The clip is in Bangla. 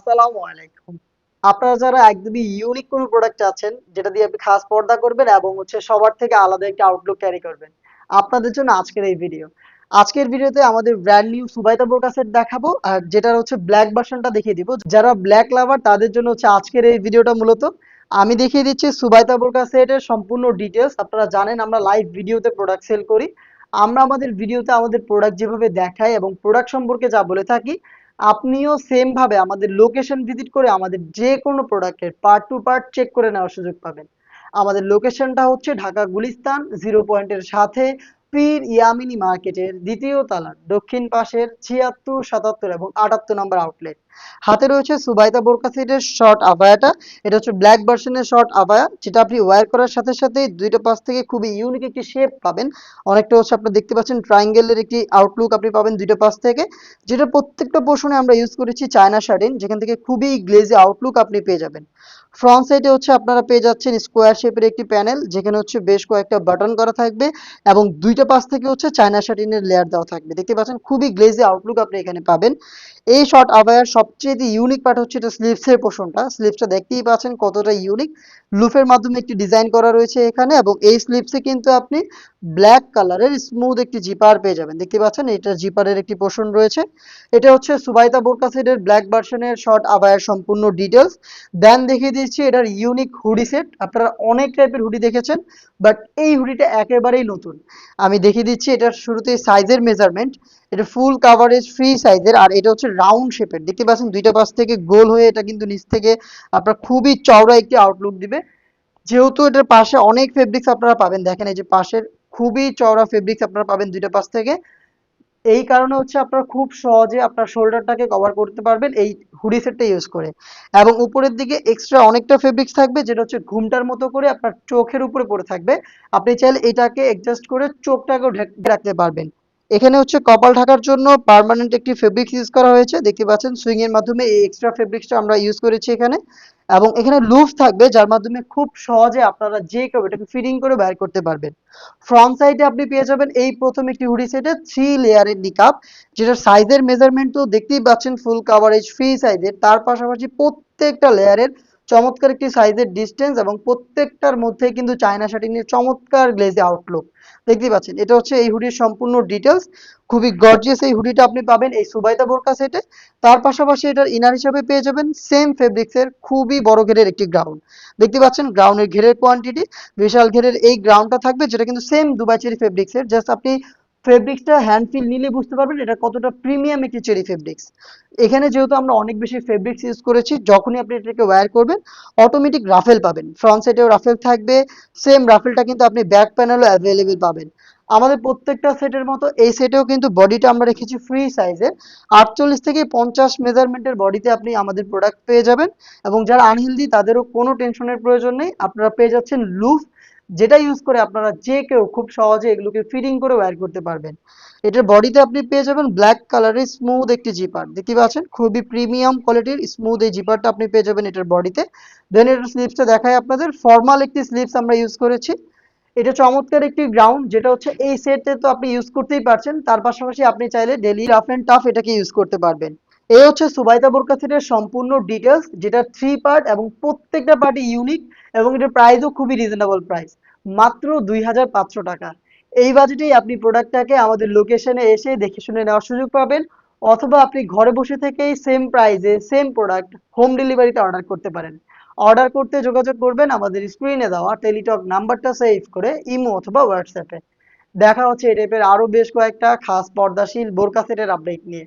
আসসালামু আলাইকুম। আপনারা যারা একদমই ইউনিক কোনো প্রোডাক্ট আছেন যেটা দিয়ে আপনি খাস পর্দা করবেন এবং হচ্ছে সবার থেকে আলাদা একটা আউটলুক ক্যারি করবেন, আপনাদের জন্য আজকের এই ভিডিও আজকের ভিডিওতে আমাদের ব্র্যান্ড নিউ সুবাইতা বোরকা সেট দেখাবো, আর যেটার হচ্ছে ব্ল্যাক ভার্সনটা দেখিয়ে দিব। যারা ব্ল্যাক লাভার তাদের জন্য হচ্ছে আজকের এই ভিডিওটা মূলত। আমি দেখিয়ে দিচ্ছি সুবাইতা বোরকা সেটের সম্পূর্ণ ডিটেলস আপনারা জানেন, আমরা লাইভ ভিডিওতে প্রোডাক্ট সেল করি। আমরা আমাদের ভিডিওতে আমাদের প্রোডাক্ট যেভাবে দেখাই এবং প্রোডাক্ট সম্পর্কে যা বলে থাকি আপনিও সেম ভাবে আমাদের লোকেশন ভিজিট করে আমাদের যে কোনো প্রোডাক্টের পার্ট টু পার্ট চেক করে নেওয়ার সুযোগ পাবেন। আমাদের লোকেশনটা হচ্ছে ঢাকা গুলিস্তান জিরো পয়েন্টের সাথে পীর ইয়ামিনী মার্কেটের দ্বিতীয় তালার দক্ষিণ পাশের ছিয়াত্তর, সাতাত্তর এবং আটাত্তর নম্বর আউটলেট হাতে রয়েছে সুবাইতা বোরকা সেটের শর্ট আবায়াটা এটা হচ্ছে ব্ল্যাক ভার্সনের শর্ট আবায়া যেটা আপনি ওয়্যার করার সাথে সাথে দুইটা পাশ থেকে খুবই ইউনিক একটি শেপ পাবেন। অনেকটা হচ্ছে আপনি দেখতে পাচ্ছেন ট্রায়াঙ্গেলের একটি আউটলুক আপনি পাবেন দুইটা পাশ থেকে। যেটা প্রত্যেকটা পোর্শনে আমরা ইউজ করেছি চায়না শার্টিন যেখান থেকে খুবই গ্লেজি আউটলুক আপনি পেয়ে যাবেন। ফ্রন্ট সাইডে হচ্ছে আপনারা পেয়ে যাচ্ছেন স্কোয়ার শেপের একটি প্যানেল যেখানে হচ্ছে বেশ কয়েকটা বাটন করা থাকবে এবং দুইটা পাশ থেকে হচ্ছে চায়না শার্টিনের লেয়ার দেওয়া থাকবে। দেখতে পাচ্ছেন খুবই গ্লেজি আউটলুক আপনি এখানে পাবেন। এই শর্ট আবায়ার সবচেয়ে ইউনিক পার্ট হচ্ছে এটা স্লিভসের পোর্শনটা স্লিভসটা দেখতেই পাচ্ছেন কতটা ইউনিক লুফের মাধ্যমে একটি ডিজাইন করা রয়েছে এখানে এবং এই স্লিভসে কিন্তু আপনি ব্ল্যাক কালারের স্মুথ একটি জিপার পেয়ে যাবেন। দেখতে পাচ্ছেন এটা জিপারের একটি পোর্শন রয়েছে। এটা হচ্ছে সুবাইতা বোরকা সেটের ব্ল্যাক ভার্সনের শর্ট আবায়ার সম্পূর্ণ ডিটেলস দেন দেখিয়ে দিচ্ছি এটার ইউনিক হুডি সেট আপনারা অনেক টাইপের হুডি দেখেছেন বাট এই হুডিটা একেবারেই নতুন। আমি দেখিয়ে দিচ্ছি এটার শুরুতেই সাইজের মেজারমেন্ট এটা ফুল কাভারেজ ফ্রি সাইজের আর এটা হচ্ছে রাউন্ড শেপের দেখতে পাচ্ছেন দুইটা পাশ থেকে গোল হয়ে এটা কিন্তু নিচ থেকে আপনার খুবই চওড়া একটি আউটলুক দিবে। যেহেতু এটার পাশে অনেক ফেব্রিক্স আপনারা পাবেন, দেখেন এই যে পাশের খুবই চওড়া ফেব্রিক্স আপনারা পাবেন দুইটা পাশ থেকে। এই কারণে হচ্ছে আপনারা খুব সহজে আপনার শোল্ডারটাকে কভার করতে পারবেন এই হুডি সেটটা ইউজ করে। এবং উপরের দিকে এক্সট্রা অনেকটা ফেব্রিক্স থাকবে, যেটা হচ্ছে ঘুমটার মতো করে আপনার চোখের উপরে পড়ে থাকবে। আপনি চাইলে এটাকে অ্যাডজাস্ট করে চোখটাকেও ঢেকে রাখতে পারবেন। এখানে হচ্ছে কপাল ঢাকার জন্য পার্মানেন্ট একটি ফেব্রিক্স ইউজ করা হয়েছে। দেখতে পাচ্ছেন সুইং এর মাধ্যমে এই এক্সট্রা ফেব্রিক্সটা আমরা ইউজ করেছি এখানে। এবং এখানে লুফ থাকবে, যার মাধ্যমে খুব সহজে আপনারা যে কেউ এটাকে ফিটিং করে বের করতে পারবেন। ফ্রন্ট সাইডে আপনি পেয়ে যাবেন এই প্রথম একটি হুডি সেটে থ্রি লেয়ারের নিকাপ যেটার সাইজের মেজারমেন্ট তো দেখতেই পাচ্ছেন ফুল কাভারেজ ফ্রি সাইজের তার পাশাপাশি প্রত্যেকটা লেয়ারের চমৎকার একটি সাইজের ডিস্টেন্স এবং প্রত্যেকটার মধ্যে কিন্তু চায়না শার্টিংয়ের চমৎকার গ্লেজি আউটলুক দেখতেই পাচ্ছেন, এটা হচ্ছে এই হুডির সম্পূর্ণ ডিটেলস খুবই গর্জিয়াস এই হুডিটা আপনি পাবেন এই সুবাইতা বোরকা সেটে তার পাশাপাশি এটার ইনার হিসাবে পেয়ে যাবেন সেম ফেব্রিক্সের খুবই বড় ঘেরের একটি গ্রাউন্ড দেখতে পাচ্ছেন গ্রাউন্ডের ঘেরের কোয়ান্টিটি বিশাল ঘেরের এই গ্রাউন্ডটা থাকবে, যেটা কিন্তু সেম দুবাই চেরি ফেব্রিক্সের জাস্ট আপনি ফেব্রিক্সটা হ্যান্ড ফিল নিলে বুঝতে পারবেন এটা কতটা প্রিমিয়াম একটি চেরি ফেব্রিক্স এখানে যেহেতু আমরা অনেক বেশি ফেব্রিক্স ইউজ করেছি, যখনই আপনি এটাকে ওয়্যার করবেন অটোমেটিক রাফেল পাবেন। ফ্রন্ট সাইডেও রাফেল থাকবে সেম রাফেলটা কিন্তু আপনি ব্যাক প্যানেলও অ্যাভেলেবেল পাবেন। আমাদের প্রত্যেকটা সেটের মতো এই সেটেও কিন্তু বডিটা আমরা রেখেছি ফ্রি সাইজের আটচল্লিশ থেকে পঞ্চাশ মেজারমেন্টের বডিতে আপনি আমাদের প্রোডাক্ট পেয়ে যাবেন এবং যারা আনহেলদি তাদেরও কোনো টেনশনের প্রয়োজন নেই। আপনারা পেয়ে যাচ্ছেন লুফ যেটা ইউজ করে আপনারা যে কেউ খুব সহজে এগুলোকে ফিটিং করে ওয়্যার করতে পারবেন। এটার বডিতে আপনি পেয়ে যাবেন ব্ল্যাক কালারের স্মুথ একটি জিপার দেখতে পাচ্ছেন, খুবই প্রিমিয়াম কোয়ালিটির স্মুথ এই জিপারটা আপনি পেয়ে যাবেন এটার বডিতে দেন এটার স্লিপসটা দেখাই আপনাদের ফর্মাল একটি স্লিপস আমরা ইউজ করেছি। এটা চমৎকার একটি গ্রাউন্ড যেটা হচ্ছে এই সেটে তো আপনি ইউজ করতেই পারছেন। তার পাশাপাশি আপনি চাইলে ডেলি রাফ অ্যান্ড টাফ এটাকে ইউজ করতে পারবেন। এই হচ্ছে সুবাইতা বোরকা সেটের সম্পূর্ণ ডিটেলস যেটা থ্রি পার্ট এবং প্রত্যেকটা পার্টি ইউনিক এবং এটার প্রাইসও খুবই রিজনেবল প্রাইস মাত্র দুই হাজার পাঁচশো টাকা। এই বাজেটেই আপনি প্রোডাক্টটাকে আমাদের লোকেশনে এসে দেখে শুনে নেওয়ার সুযোগ পাবেন, অথবা আপনি ঘরে বসে থেকেই সেম প্রাইসে সেম প্রোডাক্ট হোম ডেলিভারিতে অর্ডার করতে পারেন। অর্ডার করতে যোগাযোগ করবেন আমাদের স্ক্রিনে দেওয়া টেলিটক নাম্বারটা সেভ করে ইমো অথবা হোয়াটসঅ্যাপে দেখা হচ্ছে এই টাইপের আরও বেশ কয়েকটা খাস পর্দাশীল বোরকা সেটের আপডেট নিয়ে।